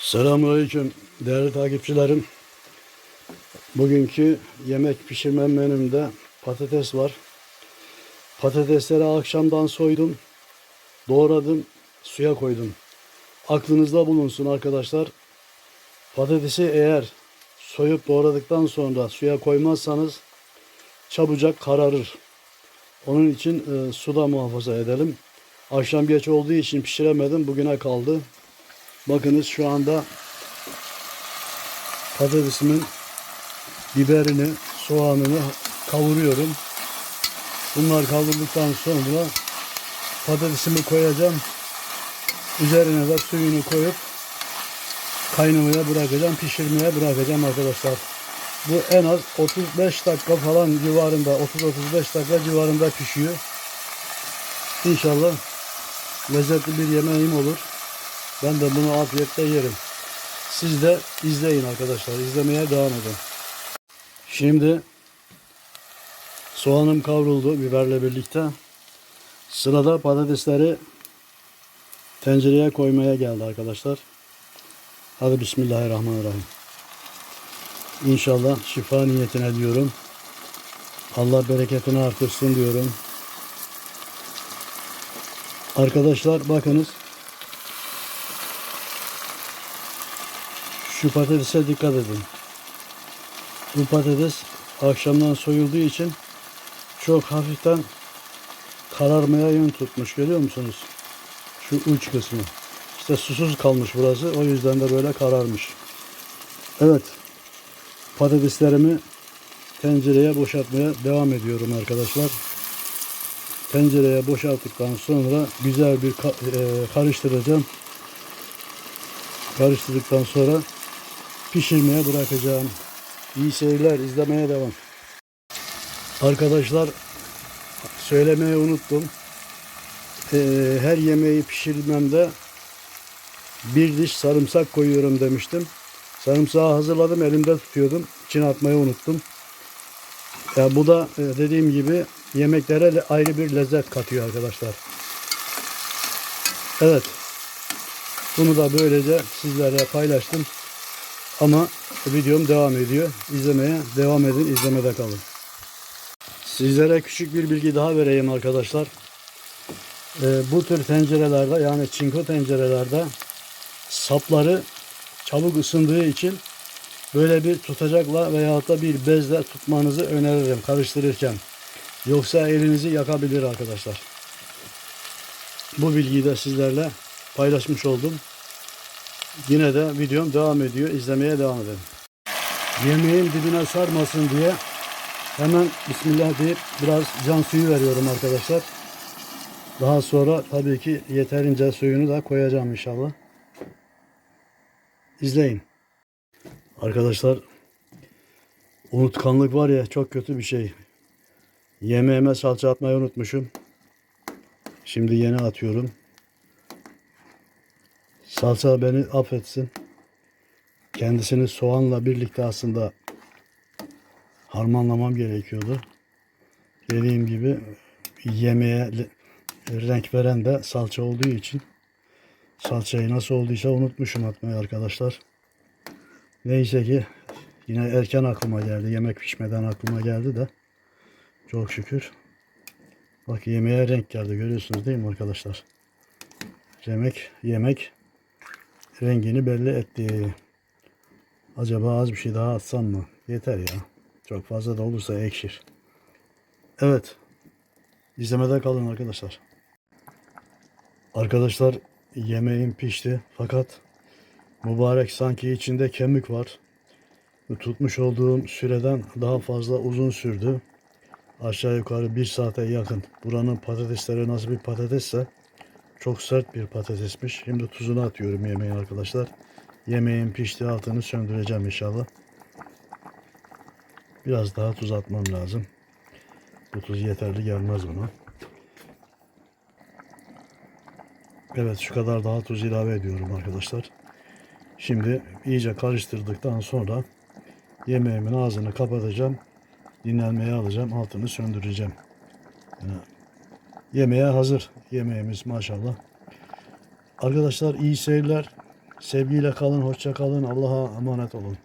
Selamünaleyküm değerli takipçilerim. Bugünkü yemek pişirme menümde patates var. Patatesleri akşamdan soydum, doğradım, suya koydum. Aklınızda bulunsun arkadaşlar. Patatesi eğer soyup doğradıktan sonra suya koymazsanız çabucak kararır. Onun için e, suda muhafaza edelim. Akşam geç olduğu için pişiremedim. Bugüne kaldı. Bakınız şu anda patatesimin biberini, soğanını kavuruyorum. Bunlar kavrulduktan sonra patatesimi koyacağım. Üzerine de suyunu koyup kaynamaya bırakacağım, pişirmeye bırakacağım arkadaşlar. Bu en az 35 dakika falan civarında, 30-35 dakika civarında pişiyor. İnşallah lezzetli bir yemeğim olur. Ben de bunu afiyetle yerim. Siz de izleyin arkadaşlar. İzlemeye devam edin. Şimdi soğanım kavruldu biberle birlikte. Sırada patatesleri tencereye koymaya geldi arkadaşlar. Hadi Bismillahirrahmanirrahim. İnşallah şifa niyetine diyorum. Allah bereketini artırsın diyorum. Arkadaşlar bakınız. Şu patatese dikkat edin. Bu patates akşamdan soyulduğu için çok hafiften kararmaya yön tutmuş. Görüyor musunuz? Şu uç kısmı. İşte susuz kalmış burası. O yüzden de böyle kararmış. Evet. Patateslerimi tencereye boşaltmaya devam ediyorum arkadaşlar. Tencereye boşalttıktan sonra güzel bir e, karıştıracağım. Karıştırdıktan sonra pişirmeye bırakacağım. İyi seyirler, izlemeye devam. Arkadaşlar söylemeyi unuttum. Ee, her yemeği pişirmemde bir diş sarımsak koyuyorum demiştim. Sarımsağı hazırladım, elimde tutuyordum. İçine atmayı unuttum. Ya bu da e, dediğim gibi yemeklere le- ayrı bir lezzet katıyor arkadaşlar. Evet. Bunu da böylece sizlerle paylaştım. Ama videom devam ediyor. İzlemeye devam edin. izlemede kalın. Sizlere küçük bir bilgi daha vereyim arkadaşlar. Ee, bu tür tencerelerde yani çinko tencerelerde sapları çabuk ısındığı için böyle bir tutacakla veyahut da bir bezle tutmanızı öneririm karıştırırken. Yoksa elinizi yakabilir arkadaşlar. Bu bilgiyi de sizlerle paylaşmış oldum. Yine de videom devam ediyor. İzlemeye devam edin. Yemeğin dibine sarmasın diye hemen Bismillah deyip biraz can suyu veriyorum arkadaşlar. Daha sonra tabii ki yeterince suyunu da koyacağım inşallah. İzleyin. Arkadaşlar unutkanlık var ya çok kötü bir şey. Yemeğime salça atmayı unutmuşum. Şimdi yeni atıyorum. Salça beni affetsin. Kendisini soğanla birlikte aslında harmanlamam gerekiyordu. Dediğim gibi yemeğe renk veren de salça olduğu için salçayı nasıl olduysa unutmuşum atmayı arkadaşlar. Neyse ki yine erken aklıma geldi. Yemek pişmeden aklıma geldi de çok şükür. Bak yemeğe renk geldi görüyorsunuz değil mi arkadaşlar? Yemek, yemek rengini belli etti. Acaba az bir şey daha atsam mı? Yeter ya. Çok fazla da olursa ekşir. Evet. İzlemede kalın arkadaşlar. Arkadaşlar yemeğim pişti fakat mübarek sanki içinde kemik var. Tutmuş olduğum süreden daha fazla uzun sürdü. Aşağı yukarı bir saate yakın. Buranın patatesleri nasıl bir patatesse çok sert bir patatesmiş. Şimdi tuzunu atıyorum yemeğin arkadaşlar. Yemeğin pişti altını söndüreceğim inşallah. Biraz daha tuz atmam lazım. Bu tuz yeterli gelmez buna. Evet şu kadar daha tuz ilave ediyorum arkadaşlar. Şimdi iyice karıştırdıktan sonra yemeğimin ağzını kapatacağım. Dinlenmeye alacağım. Altını söndüreceğim. Yani yemeğe hazır. Yemeğimiz maşallah. Arkadaşlar iyi seyirler. Sevgiyle kalın, hoşça kalın. Allah'a emanet olun.